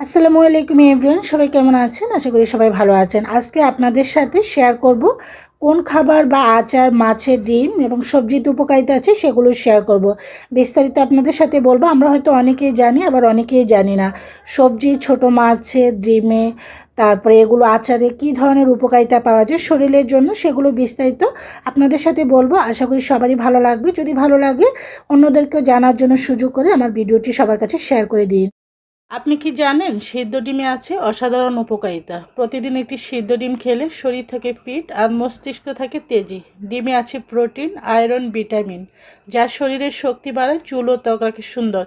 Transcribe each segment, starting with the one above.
আসসালামু আলাইকুম এভরিওয়ান, সবাই কেমন আছেন? আশা করি সবাই ভালো আছেন। আজকে আপনাদের সাথে শেয়ার করব কোন খাবার বা আচার, মাছের ডিম এবং সবজিতে উপকারিতা আছে সেগুলো শেয়ার করব। বিস্তারিত আপনাদের সাথে বলব, আমরা হয়তো অনেকেই জানি, আবার অনেকেই জানি না। সবজি, ছোট মাছের ডিমে, তারপরে এগুলো আচারে কী ধরনের উপকারিতা পাওয়া যায়, শরীরের জন্য সেগুলো বিস্তারিত আপনাদের সাথে বলব। আশা করি সবারই ভালো লাগবে। যদি ভালো লাগে অন্যদেরকে জানার জন্য সুযোগ করে আমার ভিডিওটি সবার কাছে শেয়ার করে দিন। আপনি কি জানেন সিদ্ধ ডিমে আছে অসাধারণ উপকারিতা। প্রতিদিন একটি সিদ্ধ ডিম খেলে শরীর থাকে ফিট আর মস্তিষ্ক থাকে তেজি। ডিমে আছে প্রোটিন, আয়রন, ভিটামিন, যা শরীরের শক্তি বাড়ায়, চুল ও ত্বক রাখে সুন্দর।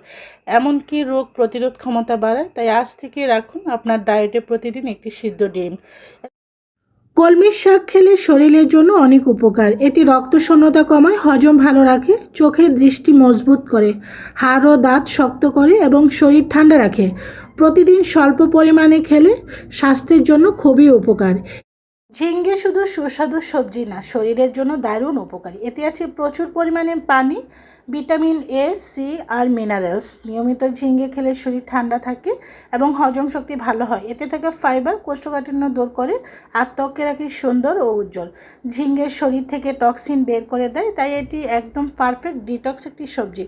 এমনকি রোগ প্রতিরোধ ক্ষমতা বাড়ায়, তাই আজ থেকে রাখুন আপনার ডায়েটে প্রতিদিন একটি সিদ্ধ ডিম। কলমির শাক খেলে শরীরের জন্য অনেক উপকার। এটি রক্ত শূন্যতা কমায়, হজম ভালো রাখে, চোখের দৃষ্টি মজবুত করে, হাড় ও দাঁত শক্ত করে এবং শরীর ঠান্ডা রাখে। প্রতিদিন স্বল্প পরিমাণে খেলে স্বাস্থ্যের জন্য খুবই উপকার। ঝিঙ্গে শুধু সুস্বাদু সবজি না, শরীরের জন্য দারুণ উপকারী। এতে আছে প্রচুর পরিমাণে পানি, ভিটামিন এ সি আর মিনারেলস নিয়মিত ঝিঙ্গে খেলে শরীর ঠান্ডা থাকে এবং হজম শক্তি ভালো হয়। এতে থাকা ফাইবার কোষ্ঠকাঠিন্য দূর করে, আর ত্বককে রাখে সুন্দর ও উজ্জ্বল। ঝিঙ্গের শরীর থেকে টক্সিন বের করে দেয়, তাই এটি একদম পারফেক্ট ডিটক্স একটি সবজি।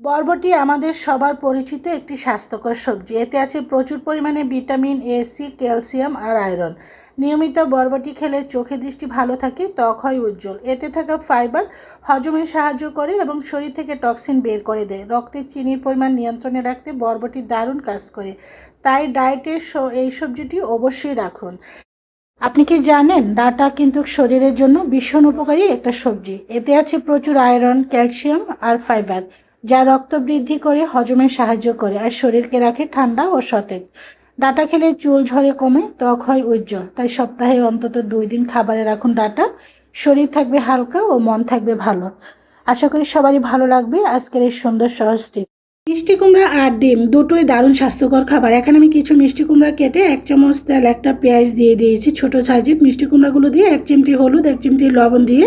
বরবটি আমাদের সবার পরিচিত একটি স্বাস্থ্যকর সবজি। এতে আছে প্রচুর পরিমাণে ভিটামিন এ, সি, ক্যালসিয়াম আর আয়রন। নিয়মিত বরবটি খেলে চোখের দৃষ্টি ভালো থাকে, ত্বক হয় উজ্জ্বল। এতে থাকা ফাইবার হজমে সাহায্য করে এবং শরীর থেকে টক্সিন বের করে দেয়। রক্তের চিনির পরিমাণ নিয়ন্ত্রণে রাখতে বরবটি দারুণ কাজ করে। তাই ডায়েটে এই সবজিটি অবশ্যই রাখুন। আপনি কি জানেন, ডাটা কিন্তু শরীরের জন্য ভীষণ উপকারী একটা সবজি। এতে আছে প্রচুর আয়রন, ক্যালসিয়াম আর ফাইবার। যা রক্ত বৃদ্ধি করে, হজমে সাহায্য করে আর শরীরকে রাখে ঠান্ডা ও সতেজ। ডাটা খেলে চুল ঝরে কমে, ত্বক হয় উজ্জ্বল। তাই সপ্তাহে অন্তত দুই দিন খাবারে রাখুন ডাটা। শরীর থাকবে হালকা ও মন থাকবে ভালো। আশা করি সবারই ভালো লাগবে। আজকের এই সুন্দর সহজ টিপ মিষ্টি কুমড়া আর ডিম দুটোই দারুণ স্বাস্থ্যকর খাবার। এখানে আমি কিছু মিষ্টি কুমড়া কেটে এক চামচ তেল, একটা পেঁয়াজ দিয়ে দিয়েছি ছোট সাইজের। মিষ্টি কুমড়াগুলো দিয়ে এক চিমটি হলুদ, এক চিমটি লবণ দিয়ে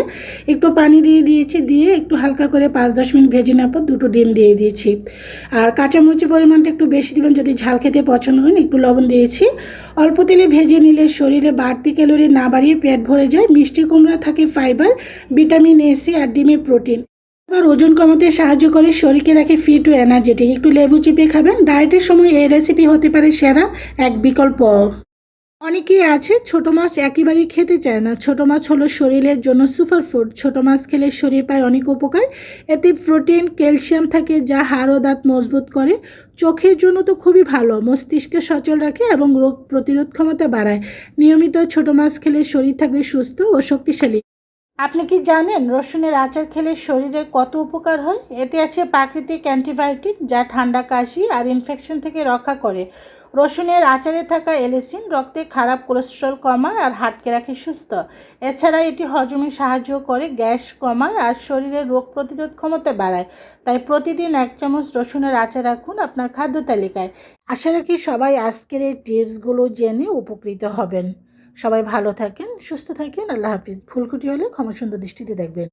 একটু পানি দিয়ে দিয়েছি, দিয়ে একটু হালকা করে পাঁচ দশ মিনিট ভেজে নেওয়ার পর দুটো ডিম দিয়ে দিয়েছি। আর কাঁচামরিচের পরিমাণটা একটু বেশি দেবেন, যদি ঝাল খেতে পছন্দ হয় একটু লবণ দিয়েছি। অল্প তেলে ভেজে নিলে শরীরে বাড়তি ক্যালোরি না বাড়িয়ে পেট ভরে যায়। মিষ্টি কুমড়া থাকে ফাইবার ভিটামিন এ সি আর ডিমে প্রোটিন আবার ওজন কমাতে সাহায্য করে শরীরকে রাখে ফিট ও এনার্জেটিক। একটু লেবু চিপে খাবেন, ডায়েটের সময় এই রেসিপি হতে পারে সেরা এক বিকল্প। অনেকেই আছে, ছোট মাছ একেবারেই খেতে চায় না। ছোট মাছ হলো শরীরের জন্য সুপার ফুড ছোট মাছ খেলে শরীর পায় অনেক উপকার। এতে প্রোটিন ক্যালসিয়াম থাকে যা হাড় ও দাঁত মজবুত করে। চোখের জন্য তো খুবই ভালো। মস্তিষ্কে সচল রাখে এবং রোগ প্রতিরোধ ক্ষমতা বাড়ায়। নিয়মিত ছোট মাছ খেলে শরীর থাকবে সুস্থ ও শক্তিশালী। আপনি কি জানেন রসুনের আচার খেলে শরীরের কত উপকার হয়? এতে আছে প্রাকৃতিক অ্যান্টিবায়োটিক যা ঠান্ডা কাশি আর ইনফেকশন থেকে রক্ষা করে। রসুনের আচারে থাকা এলিসিন রক্তে খারাপ কোলেস্ট্রল কমায় আর হাটকে রাখে সুস্থ। এছাড়া এটি হজমে সাহায্য করে গ্যাস কমায় আর শরীরের রোগ প্রতিরোধ ক্ষমতা বাড়ায়। তাই প্রতিদিন এক চামচ রসুনের আচার রাখুন আপনার খাদ্য তালিকায়। আশা রাখি সবাই আজকের এই টিপসগুলো জেনে উপকৃত হবেন। সবাই ভালো থাকেন সুস্থ থাকেন আল্লাহ হাফিজ। ফুলকুটি হলে ক্ষমা সুন্দর দৃষ্টিতে দেখবেন।